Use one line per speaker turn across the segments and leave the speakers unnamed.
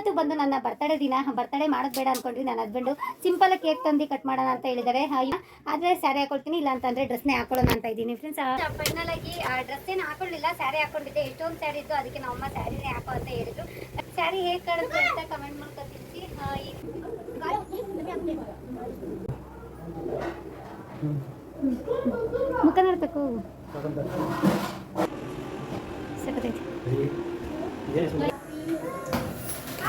ಇವತ್ತು ಬಂದು ನನ್ನ ಬರ್ತಡೇ ದಿನ ಬರ್ತಡೇ ಮಾಡೋದು ಬೇಡ ಅನ್ಕೊಂಡ್ರಿ ನನ್ನ ಹಸ್ಬೆಂಡು ಸಿಂಪಲ್ ಕೇಕ್ ತಂದು ಕಟ್ ಮಾಡೋಣ ಅಂತ ಹೇಳಿದ್ದಾರೆ ಆದರೆ ಸ್ಯಾರಿ ಹಾಕೊಳ್ತೀನಿ, ಇಲ್ಲ ಅಂತಂದರೆ ಡ್ರೆಸ್ನೇ ಹಾಕೊಳ್ಳೋಣ ಅಂತ ಇದ್ದೀನಿ ಫ್ರೆಂಡ್ಸ್ ಫೈನಲ್ ಆಗಿ ಡ್ರೆಸ್ ಏನು ಹಾಕೊಳ್ಳಿಲ್ಲ ಸ್ಯಾರಿ ಹಾಕೊಂಡಿದ್ದೆ. ಎಷ್ಟೊಂದು ಸ್ಯಾರಿ ಇತ್ತು, ಅದಕ್ಕೆ ನಮ್ಮ ಅಮ್ಮ ಸ್ಯಾರಿನೇ ಹಾಕೋ ಅಂತ ಹೇಳಿದ್ರು. ಸ್ಯಾರಿ ಹೇಗೆ ಕಾಣುತ್ತೆ ಅಂತ ಕಮೆಂಟ್ ಮಾಡ್ಕೊ ತಿಳಿಸಿ. ಮುಖ ನೋಡ್ಬೇಕು. ಸಖತ್ತೈತಿ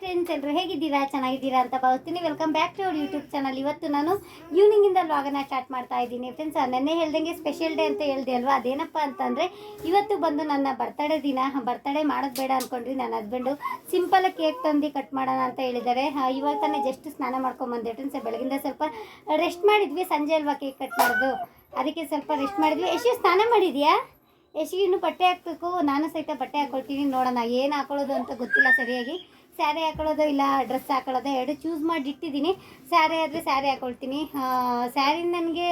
friends ಎಲ್ಲರೂ ಹೇಗಿದ್ದೀರಾ? ಚೆನ್ನಾಗಿದ್ದೀರಾ ಅಂತ ಭಾವಿಸ್ತೀನಿ. Welcome back to our YouTube channel ಇವತ್ತು ನಾನು ಈವ್ನಿಂಗಿಂದ ವ್ಲಾಗನ್ನ ಸ್ಟಾರ್ಟ್ ಮಾಡ್ತಾ ಇದ್ದೀನಿ. ಫ್ರೆಂಡ್ಸ್ ನೆನ್ನೆ ಹೇಳ್ದಂಗೆ ಸ್ಪೆಷಲ್ ಡೇ ಅಂತ ಹೇಳ್ದೆ ಅಲ್ವಾ? ಅದೇನಪ್ಪ ಅಂತಂದರೆ, ಇವತ್ತು ಬಂದು ನನ್ನ ಬರ್ತಡೇ ದಿನ ಬರ್ತಡೇ ಮಾಡೋದು ಬೇಡ ಅಂದ್ಕೊಂಡ್ರಿ ನನ್ನ ಹಸ್ಬೆಂಡು ಸಿಂಪಲ್ ಕೇಕ್ ತಂದು ಕಟ್ ಮಾಡೋಣ ಅಂತ ಹೇಳಿದ್ದಾರೆ. ಇವಾಗ ತಾನೇ ಜಸ್ಟ್ ಸ್ನಾನ ಮಾಡ್ಕೊಂಬಂದೆ ಫ್ರೆಂಡ್ಸ್ ಬೆಳಗಿಂದ ಸ್ವಲ್ಪ ರೆಸ್ಟ್ ಮಾಡಿದ್ವಿ. ಸಂಜೆ ಅಲ್ವಾ ಕೇಕ್ ಕಟ್ ಮಾಡೋದು? ಅದಕ್ಕೆ ಸ್ವಲ್ಪ ರೆಸ್ಟ್ ಮಾಡಿದ್ವಿ. ಎಷ್ಟು ಸ್ನಾನ ಮಾಡಿದೆಯಾ? ಯಶಿಗೆ ಇನ್ನೂ ಬಟ್ಟೆ ಹಾಕ್ಬೇಕು. ನಾನು ಸಹಿತ ಬಟ್ಟೆ ಹಾಕ್ಕೊಳ್ತೀನಿ ನೋಡೋಣ, ಏನು ಹಾಕೊಳ್ಳೋದು ಅಂತ ಗೊತ್ತಿಲ್ಲ ಸರಿಯಾಗಿ. ಸ್ಯಾರಿ ಹಾಕೊಳ್ಳೋದು ಇಲ್ಲ ಡ್ರೆಸ್ ಹಾಕೊಳ್ಳೋದು ಎರಡು ಚೂಸ್ ಮಾಡಿ ಇಟ್ಟಿದ್ದೀನಿ ಸ್ಯಾರಿ ಆದರೆ ಸ್ಯಾರಿ ಹಾಕೊಳ್ತೀನಿ. ಸ್ಯಾರಿ ನನಗೆ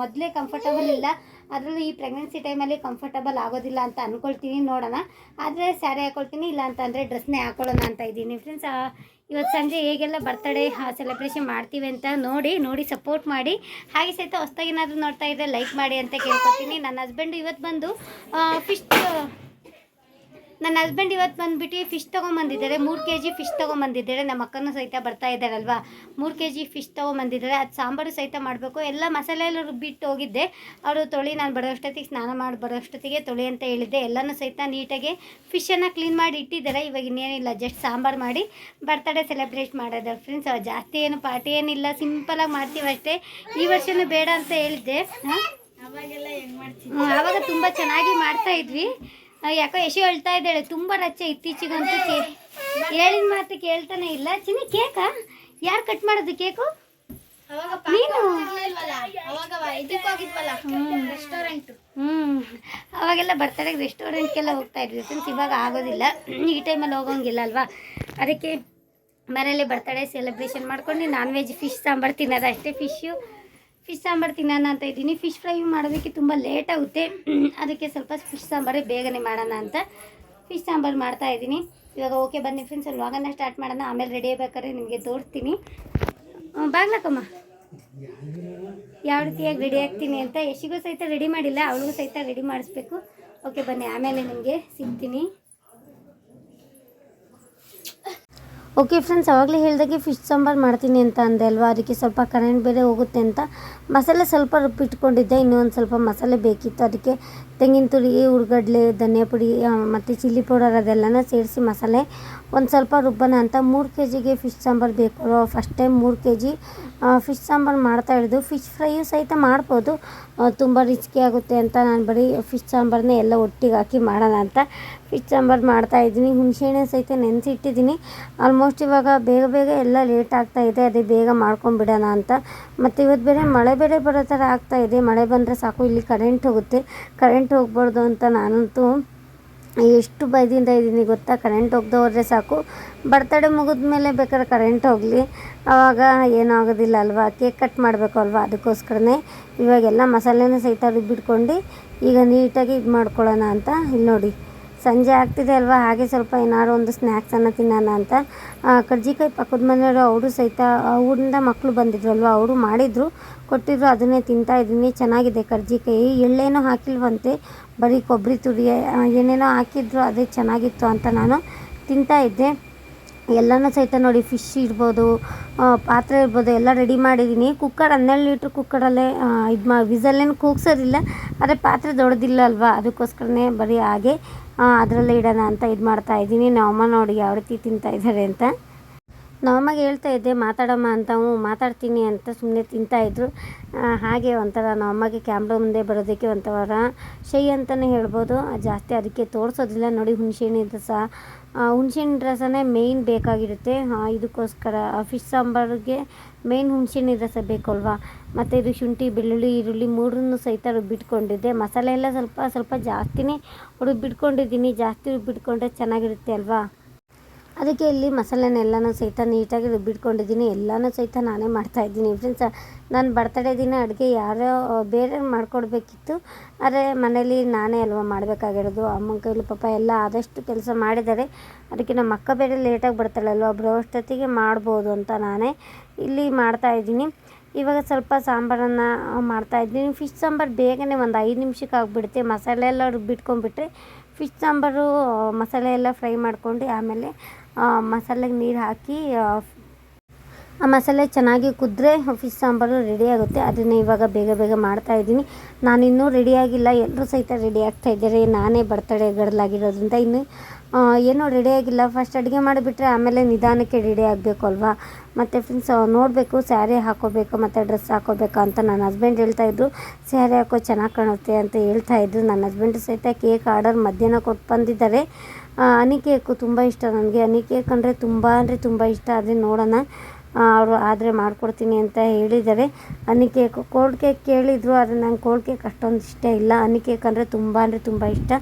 ಮೊದಲೇ ಕಂಫರ್ಟಬಲ್ ಇಲ್ಲ. ಅದರಲ್ಲೂ ಈ ಪ್ರೆಗ್ನೆನ್ಸಿ ಟೈಮಲ್ಲಿ ಕಂಫರ್ಟಬಲ್ ಆಗೋದಿಲ್ಲ ಅಂತ ಅಂದ್ಕೊಳ್ತೀನಿ ನೋಡೋಣ. ಆದರೆ ಸ್ಯಾರಿ ಹಾಕೊಳ್ತೀನಿ, ಇಲ್ಲ ಅಂತಂದರೆ ಡ್ರೆಸ್ನೇ ಹಾಕೊಳ್ಳೋಣ ಅಂತ ಇದ್ದೀನಿ. ಫ್ರೆಂಡ್ಸ್ ಇವತ್ತು ಸಂಜೆ ಹೇಗೆಲ್ಲ ಬರ್ತಡೇ ಸೆಲೆಬ್ರೇಷನ್ ಮಾಡ್ತೀವಿ ಅಂತ ನೋಡಿ ನೋಡಿ ಸಪೋರ್ಟ್ ಮಾಡಿ. ಹಾಗೆ ಸಹಿತ ಹೊಸ್ದಾಗಿ ಏನಾದರೂ ನೋಡ್ತಾ ಇದ್ದರೆ ಲೈಕ್ ಮಾಡಿ ಅಂತ ಕೇಳ್ಕೊತೀನಿ. ನನ್ನ ಹಸ್ಬೆಂಡು ಇವತ್ತು ಬಂದು ಫಿಶ್ ನನ್ನ ಹಸ್ಬೆಂಡ್ ಇವತ್ತು ಬಂದುಬಿಟ್ಟು ಫಿಶ್ ತೊಗೊಂಬಂದಿದ್ದಾರೆ. ಮೂರು ಕೆ ಜಿ ಫಿಶ್ ತೊಗೊಂಬಂದಿದ್ದಾರೆ. ನಮ್ಮ ಅಕ್ಕನೂ ಸಹಿತ ಬರ್ತಾ ಇದ್ದಾರಲ್ವಾ? ಮೂರು ಕೆ ಜಿ ಫಿಶ್ ತೊಗೊಂಬಂದಿದ್ದಾರೆ. ಅದು ಸಾಂಬಾರು ಸಹಿತ ಮಾಡಬೇಕು. ಎಲ್ಲ ಮಸಾಲೆ ಎಲ್ಲ ರುಬ್ಬಿಟ್ಟು ಹೋಗಿದ್ದೆ. ಅವರು ತೊಳಿ ನಾನು ಬರೋಷ್ಟೊತ್ತಿಗೆ ಸ್ನಾನ ಮಾಡಿ ಬರೋಷ್ಟೊತ್ತಿಗೆ ತೊಳಿ ಅಂತ ಹೇಳಿದ್ದೆ. ಎಲ್ಲನೂ ಸಹಿತ ನೀಟಾಗಿ ಫಿಶನ್ನು ಕ್ಲೀನ್ ಮಾಡಿ ಇಟ್ಟಿದ್ದಾರೆ. ಇವಾಗ ಇನ್ನೇನಿಲ್ಲ. ಜಸ್ಟ್ ಸಾಂಬಾರು ಮಾಡಿ ಬರ್ತಡೇ ಸೆಲೆಬ್ರೇಟ್ ಮಾಡೋದು. ಫ್ರೆಂಡ್ಸ್ ಜಾಸ್ತಿ ಏನು ಪಾರ್ಟಿ ಏನಿಲ್ಲ. ಸಿಂಪಲಾಗಿ ಮಾಡ್ತೀವಿ ಅಷ್ಟೇ. ಈ ವರ್ಷವೂ ಬೇಡ ಅಂತ ಹೇಳಿದ್ದೆ. ಆವಾಗ ತುಂಬ ಚೆನ್ನಾಗಿ ಮಾಡ್ತಾ ಇದ್ವಿ. ಆ, ಯಾಕೋ ಯಶು ಹೇಳ್ತಾ ಇದ್ದಾಳೆ ತುಂಬ ರಚ್ಚೆ ಇತ್ತೀಚೆಗಂತೂ ಕೇ ಹೇಳಿದ ಮಾತು ಕೇಳ್ತಾನೆ ಇಲ್ಲ. ಚಿನ್ನಿ ಕೇಕಾ? ಯಾರು ಕಟ್ ಮಾಡೋದು ಕೇಕು? ನೀನು ಹ್ಮ್. ಅವಾಗೆಲ್ಲ ಬರ್ತಾರೆ ರೆಸ್ಟೋರೆಂಟ್ಗೆಲ್ಲ ಹೋಗ್ತಾ ಇದ್ವಿ ಫ್ರೆಂಡ್ಸ್ ಇವಾಗ ಆಗೋದಿಲ್ಲ. ಈ ಟೈಮಲ್ಲಿ ಹೋಗೋಂಗಿಲ್ಲ ಅಲ್ವಾ? ಅದಕ್ಕೆ ಮನೆಯಲ್ಲೇ ಬರ್ತಡೇ ಸೆಲೆಬ್ರೇಷನ್ ಮಾಡ್ಕೊಂಡು ನಾನ್ ವೆಜ್ ಫಿಶ್ ಸಾಂಬಾರು ತಿನ್ನೋದು ಅಷ್ಟೇ ಫಿಶ್ಶು ಫಿಶ್ ಸಾಂಬಾರು ತಿನ್ನೋಣ ಅಂತ ಇದ್ದೀನಿ. ಫಿಶ್ ಫ್ರೈ ಮಾಡೋದಕ್ಕೆ ತುಂಬ ಲೇಟ್ ಆಗುತ್ತೆ. ಅದಕ್ಕೆ ಸ್ವಲ್ಪ ಫಿಶ್ ಸಾಂಬಾರೇ ಬೇಗನೆ ಮಾಡೋಣ ಅಂತ ಫಿಶ್ ಸಾಂಬಾರು ಮಾಡ್ತಾ ಇದ್ದೀನಿ. ಇವಾಗ ಓಕೆ ಬನ್ನಿ ಫ್ರೆಂಡ್ಸ್ ವ್ಲಾಗನ್ನ ಸ್ಟಾರ್ಟ್ ಮಾಡೋಣ. ಆಮೇಲೆ ರೆಡಿ ಆಗಬೇಕಾದ್ರೆ ನಿಮಗೆ ತೋರಿಸ್ತೀನಿ. ಬಾಗ್ಲಕ್ಕಮ್ಮ ಯಾವ ರೀತಿಯಾಗಿ ರೆಡಿ ಆಗ್ತೀನಿ ಅಂತ ಯಶಿಗೂ ಸಹಿತ ರೆಡಿ ಮಾಡಿಲ್ಲ, ಅವಳಿಗೂ ಸಹಿತ ರೆಡಿ ಮಾಡಿಸ್ಬೇಕು. ಓಕೆ ಬನ್ನಿ, ಆಮೇಲೆ ನಿಮಗೆ ಸಿಗ್ತೀನಿ. ಓಕೆ ಫ್ರೆಂಡ್ಸ್ ಅವಾಗಲೇ ಹೇಳಿದಾಗೆ ಫಿಶ್ ಸಾಂಬಾರು ಮಾಡ್ತೀನಿ ಅಂತ ಅಂದೆ ಅಲ್ವಾ? ಅದಕ್ಕೆ ಸ್ವಲ್ಪ ಕರೆಂಟ್ ಬೇರೆ ಹೋಗುತ್ತೆ ಅಂತ. ಮಸಾಲೆ ಸ್ವಲ್ಪ ರುಬ್ಬಿಟ್ಕೊಂಡಿದ್ದೆ ಇನ್ನೂ ಒಂದು ಸ್ವಲ್ಪ ಮಸಾಲೆ ಬೇಕಿತ್ತು. ಅದಕ್ಕೆ ತೆಂಗಿನ ತುರಿ ಉರ್ಗಡ್ಲೆ ಧನಿಯಾ ಪುಡಿ ಮತ್ತು ಚಿಲ್ಲಿ ಪೌಡರ್ ಅದೆಲ್ಲನ ಸೇರಿಸಿ ಮಸಾಲೆ. ಒಂದು ಸ್ವಲ್ಪ ರುಬ್ಬನ ಅಂತ. ಮೂರು ಕೆ ಜಿಗೆ ಫಿಶ್ ಸಾಂಬಾರು ಬೇಕು ಫಸ್ಟ್ ಟೈಮ್ ಮೂರು ಕೆ ಜಿ ಫಿಶ್ ಸಾಂಬಾರು ಮಾಡ್ತಾ ಇರೋದು. ಫಿಶ್ ಫ್ರೈಯು ಸಹಿತ ಮಾಡ್ಬೋದು. ತುಂಬ ರಿಸ್ಕಿ ಆಗುತ್ತೆ ಅಂತ ನಾನು ಬರೀ ಫಿಶ್ ಸಾಂಬಾರನ್ನೇ ಎಲ್ಲ ಒಟ್ಟಿಗೆ ಹಾಕಿ ಮಾಡೋಣ ಅಂತ ಫಿಶ್ ಸಾಂಬಾರು ಮಾಡ್ತಾ ಇದ್ದೀನಿ. ಹುಣಸೆಹಣ್ಣೆ ಸಹಿತ ನೆನೆಸಿಟ್ಟಿದ್ದೀನಿ. ಆಲ್ಮೋಸ್ಟ್ ಇವಾಗ ಬೇಗ ಬೇಗ ಎಲ್ಲ ಲೇಟ್ ಆಗ್ತಾ ಇದೆ. ಅದೇ ಬೇಗ ಮಾಡ್ಕೊಂಡ್ಬಿಡೋಣ ಅಂತ. ಮತ್ತು ಇವತ್ತು ಬೇರೆ ಮಳೆ ಬೇರೆ ಬರೋ ಥರ ಆಗ್ತಾ ಇದೆ. ಮಳೆ ಬಂದರೆ ಸಾಕು, ಇಲ್ಲಿ ಕರೆಂಟ್ ಹೋಗುತ್ತೆ. ಕರೆಂಟ್ ಹೋಗ್ಬಾರ್ದು ಅಂತ ನಾನಂತೂ ಎಷ್ಟು ಭಯದಿಂದ ಇದ್ದೀನಿ ಗೊತ್ತಾ? ಕರೆಂಟ್ ಹೋಗ್ದೆ ಹೋದರೆ ಸಾಕು. ಬರ್ತಡೆ ಮುಗಿದ ಮೇಲೆ ಬೇಕಾದ್ರೆ ಕರೆಂಟ್ ಹೋಗಲಿ. ಆವಾಗ ಏನೂ ಆಗೋದಿಲ್ಲ ಅಲ್ವಾ? ಕೇಕ್ ಕಟ್ ಮಾಡಬೇಕು ಅಲ್ವಾ? ಅದಕ್ಕೋಸ್ಕರನೇ ಇವಾಗೆಲ್ಲ ಮಸಾಲೆನ ಸಹಿತ ರುಬ್ಬಿಟ್ಕೊಂಡು ಈಗ ನೀಟಾಗಿ ಇದು ಮಾಡ್ಕೊಳ್ಳೋಣ ಅಂತ. ಇಲ್ಲಿ ನೋಡಿ. ಸಂಜೆ ಆಗ್ತಿದೆ ಅಲ್ವಾ? ಹಾಗೆ ಸ್ವಲ್ಪ ಏನಾದ್ರು ಒಂದು ಸ್ನ್ಯಾಕ್ಸನ್ನು ತಿನ್ನೋಣ ಅಂತ. ಕರ್ಜಿಕಾಯಿ ಪಕ್ಕದ ಮನೆಯವರು ಅವರು ಸಹಿತ ಊರಿಂದ ಮಕ್ಕಳು ಬಂದಿದ್ರು ಅಲ್ವಾ? ಅವರು ಮಾಡಿದರು, ಕೊಟ್ಟಿದ್ರು, ಅದನ್ನೇ ತಿಂತಾ ಇದ್ದೀನಿ, ಚೆನ್ನಾಗಿದೆ ಕರ್ಜಿಕಾಯಿ. ಎಳ್ಳೇನೋ ಹಾಕಿಲ್ವಂತೆ, ಬರೀ ಕೊಬ್ಬರಿ ತುರಿ ಏನೇನೋ ಹಾಕಿದ್ರು, ಅದೇ ಚೆನ್ನಾಗಿತ್ತು ಅಂತ ನಾನು ತಿಂತಾ ಇದ್ದೆ. ಎಲ್ಲನೂ ಸಹಿತ ನೋಡಿ ಫಿಶ್ ಇರ್ಬೋದು ಪಾತ್ರೆ ಇರ್ಬೋದು, ಎಲ್ಲ ರೆಡಿ ಮಾಡಿದ್ದೀನಿ ಕುಕ್ಕರ್ ಹನ್ನೆರಡು ಲೀಟ್ರ್ ಕುಕ್ಕರಲ್ಲೇ ಇದು ಮಾ ವಿಸಲ್ಲೇನು ಕೂಗ್ಸೋದಿಲ್ಲ, ಆದರೆ ಪಾತ್ರೆ ದೊಡ್ಡದಿಲ್ಲ ಅಲ್ವಾ? ಅದಕ್ಕೋಸ್ಕರನೇ ಬರೀ ಹಾಗೆ ಅದರಲ್ಲೇ ಇಡೋಣ ಅಂತ ಇದು ಮಾಡ್ತಾ ಇದ್ದೀನಿ. ನಮ್ಮಮ್ಮ ನೋಡಿ ಯಾವ ರೀತಿ ತಿಂತಾ ಇದ್ದಾರೆ ಅಂತ. ನಮ್ಮಮ್ಮಗೆ ಹೇಳ್ತಾ ಇದ್ದೆ, ಮಾತಾಡಮ್ಮ ಅಂತ, ಹ್ಞೂ, ಮಾತಾಡ್ತೀನಿ ಅಂತ ಸುಮ್ಮನೆ ತಿಂತಾಯಿದ್ರು ಹಾಗೆ ಒಂಥರ ನಮ್ಮಮ್ಮಗೆ ಕ್ಯಾಮ್ರಾ ಮುಂದೆ ಬರೋದಕ್ಕೆ ಒಂಥರ ಶೈ ಅಂತಲೇ ಹೇಳ್ಬೋದು. ಜಾಸ್ತಿ ಅದಕ್ಕೆ ತೋರಿಸೋದಿಲ್ಲ. ನೋಡಿ ಹುಣಸೆಹಣ್ಣಿನ ರಸ ಹುಣಸೆಹಣ್ಣಿನ ರಸನೇ ಮೇಯ್ನ್ ಬೇಕಾಗಿರುತ್ತೆ. ಇದಕ್ಕೋಸ್ಕರ ಫಿಶ್ ಸಾಂಬಾರಿಗೆ ಮೇಯ್ನ್ ಹುಣಸೆಹಣ್ಣಿನ ರಸ ಬೇಕಲ್ವಾ? ಮತ್ತು ಇದು ಶುಂಠಿ, ಬೆಳ್ಳುಳ್ಳಿ, ಈರುಳ್ಳಿ ಮೂರನ್ನು ಸಹಿತ ರುಬ್ಬಿಟ್ಕೊಂಡಿದ್ದೆ. ಮಸಾಲೆ ಎಲ್ಲ ಸ್ವಲ್ಪ ಸ್ವಲ್ಪ ಜಾಸ್ತಿನೇ ರುಬ್ಬಿಟ್ಕೊಂಡಿದ್ದೀನಿ. ಜಾಸ್ತಿ ರುಬ್ಬಿಟ್ಕೊಂಡ್ರೆ ಚೆನ್ನಾಗಿರುತ್ತೆ ಅಲ್ವಾ? ಅದಕ್ಕೆ ಇಲ್ಲಿ ಮಸಾಲೆನೆಲ್ಲನೂ ಸಹಿತ ನೀಟಾಗಿ ರುಬ್ಬಿಟ್ಕೊಂಡಿದ್ದೀನಿ. ಎಲ್ಲನೂ ಸಹಿತ ನಾನೇ ಮಾಡ್ತಾಯಿದ್ದೀನಿ ಫ್ರೆಂಡ್ಸ್ ನಾನು ಬರ್ತಡೇ ದಿನ ಅಡುಗೆ ಯಾರೋ ಬೇರೆ ಮಾಡಿಕೊಡ್ಬೇಕಿತ್ತು. ಆದರೆ ಮನೇಲಿ ನಾನೇ ಅಲ್ವಾ ಮಾಡಬೇಕಾಗಿರೋದು? ಅಮ್ಮನ ಕೈಲಿ ಪಾಪ ಎಲ್ಲ ಆದಷ್ಟು ಕೆಲಸ ಮಾಡಿದ್ದಾರೆ. ಅದಕ್ಕೆ ನಮ್ಮ ಅಕ್ಕ ಬೇರೆ ಲೇಟಾಗಿ ಬರ್ತಾಳಲ್ವ? ಬರೋಷ್ಟೊತ್ತಿಗೆ ಮಾಡ್ಬೋದು ಅಂತ ನಾನೇ ಇಲ್ಲಿ ಮಾಡ್ತಾಯಿದ್ದೀನಿ ಇವಾಗ ಸ್ವಲ್ಪ ಸಾಂಬಾರನ್ನು ಮಾಡ್ತಾಯಿದ್ದೀನಿ ಫಿಶ್ ಸಾಂಬಾರು ಬೇಗನೆ ಒಂದು ಐದು ನಿಮಿಷಕ್ಕೆ ಆಗಿಬಿಡುತ್ತೆ. ಮಸಾಲೆ ಎಲ್ಲ ರುಬ್ಬಿಟ್ಕೊಂಡ್ಬಿಟ್ರೆ ಫಿಶ್ ಸಾಂಬಾರು ಮಸಾಲೆ ಎಲ್ಲ ಫ್ರೈ ಮಾಡ್ಕೊಂಡು ಆಮೇಲೆ ಮಸಾಲೆಗೆ ನೀರು ಹಾಕಿ, ಆ ಮಸಾಲೆ ಚೆನ್ನಾಗಿ ಕುದ್ರೆ ಫಿಶ್ ಸಾಂಬಾರು ರೆಡಿ ಆಗುತ್ತೆ. ಅದನ್ನು ಇವಾಗ ಬೇಗ ಬೇಗ ಮಾಡ್ತಾ ಇದ್ದೀನಿ. ನಾನಿನ್ನೂ ರೆಡಿಯಾಗಿಲ್ಲ ಎಲ್ಲರೂ ಸಹಿತ ರೆಡಿ ಆಗ್ತಾ ಇದ್ದಾರೆ. ನಾನೇ ಬರ್ತಡೇ ಗಡಲಾಗಿರೋದ್ರಿಂದ ಇನ್ನು ಏನೂ ರೆಡಿಯಾಗಿಲ್ಲ ಫಸ್ಟ್ ಅಡುಗೆ ಮಾಡಿಬಿಟ್ರೆ ಆಮೇಲೆ ನಿಧಾನಕ್ಕೆ ರೆಡಿ ಆಗಬೇಕು ಅಲ್ವಾ? ಮತ್ತು ಫ್ರೆಂಡ್ಸ್ ನೋಡಬೇಕು ಸ್ಯಾರಿ ಹಾಕೋಬೇಕು, ಮತ್ತು ಡ್ರೆಸ್ ಹಾಕೋಬೇಕು ಅಂತ ನನ್ನ ಹಸ್ಬೆಂಡ್ ಹೇಳ್ತಾಯಿದ್ರು ಸ್ಯಾರಿ ಹಾಕೋ ಚೆನ್ನಾಗಿ ಕಾಣುತ್ತೆ ಅಂತ ಹೇಳ್ತಾಯಿದ್ರು ನನ್ನ ಹಸ್ಬೆಂಡ್ ಸಹಿತ ಕೇಕ್ ಆರ್ಡರ್ ಮಧ್ಯಾಹ್ನ ಕೊಟ್ಟು ಬಂದಿದ್ದಾರೆ ಹನಿ ಕೇಕು ತುಂಬ ಇಷ್ಟ ನನಗೆ. ಹನಿ ಕೇಕ್ ಅಂದರೆ ತುಂಬ ಅಂದರೆ ತುಂಬ ಇಷ್ಟ. ಅದೇ ನೋಡೋಣ. ಅವರು ಆದರೆ ಮಾಡಿಕೊಡ್ತೀನಿ ಅಂತ ಹೇಳಿದ್ದಾರೆ. ಹನಿ ಕೇಕು ಕೋಲ್ಡ್ ಕೇಕ್ ಕೇಳಿದರು, ಆದರೆ ನಂಗೆ ಕೋಲ್ಡ್ ಕೇಕ್ ಅಷ್ಟೊಂದು ಇಷ್ಟ ಇಲ್ಲ. ಹನಿ ಕೇಕ್ ಅಂದರೆ ತುಂಬ ಅಂದರೆ ತುಂಬ ಇಷ್ಟ.